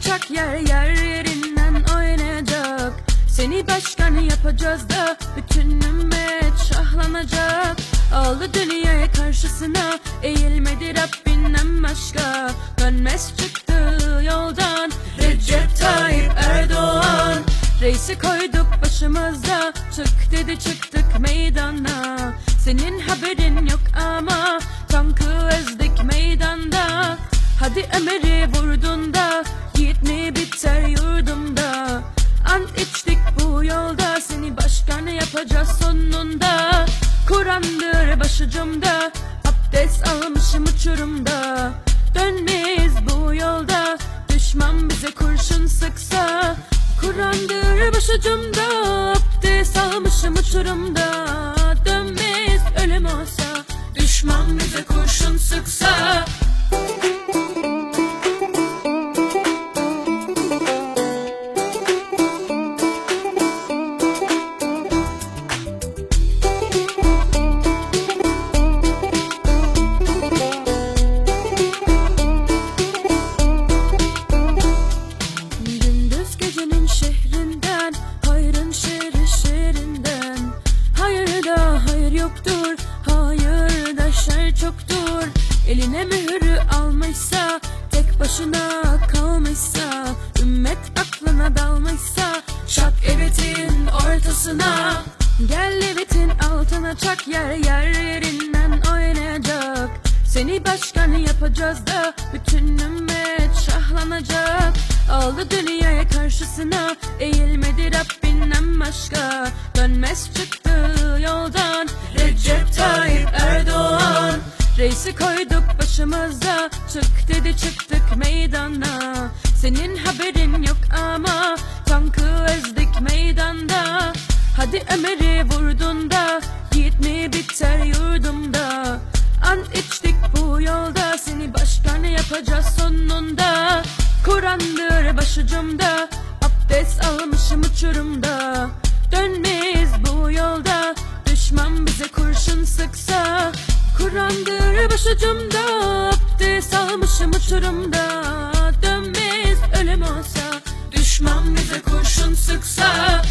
uçak yer yer yerinden oynayacak. Seni başkan yapacağız da bütün ümmet şahlanacak. Ağlı dünyaya karşısına eğilmedi Rabbinden başka. Dönmez çıktı yoldan Recep Tayyip Erdoğan. Reisi koyduk başımıza çık dedi çıktık meydana. Senin haberin yok ama tankı ezdik meydanda. Hadi emeri vurdun da Yiğit mi biter yurdumda? Ant içtik bu yolda. Seni başkan yapacağız sonunda? Kur'an'dır başucumda Abdest almışım uçurumda. Dönmeyiz bu yolda. Düşman bize kurşun sıksa. Kur'an'dır başucumda Abdest almışım uçurumda. Dönmeyiz ölüm olsa. Düşman bize kurşun sıksa başına kalmışsa Ümmet aklına dalmışsa Çak evitin ortasına. Gel evitin altına çak yer yer yerinden oynayacak. Seni başkan yapacağız da Bütün ümmet şahlanacak. Aldı dünyaya karşısına Eğilmedi Rabbinden başka. Dönmez çıktı yoldan Recep Tayyip Erdoğan. Reisi koyduk başımıza Çık dedi çıktık meydana. Senin haberin yok ama Tankı ezdik meydanda. Hadi Ömer'i vurdun da Yiğit mi biter yurdumda? Ant içtik bu yolda Seni başkan yapacağız sonunda? Kur'an'dır başucumda Abdest almışım uçurumda. Dönmeyiz bu yolda Düşman bize kurşun sıksa. Kur'an'dır başucumda Almışım uçurumda Dönmeyiz ölüm olsa Düşman bize kurşun sıksa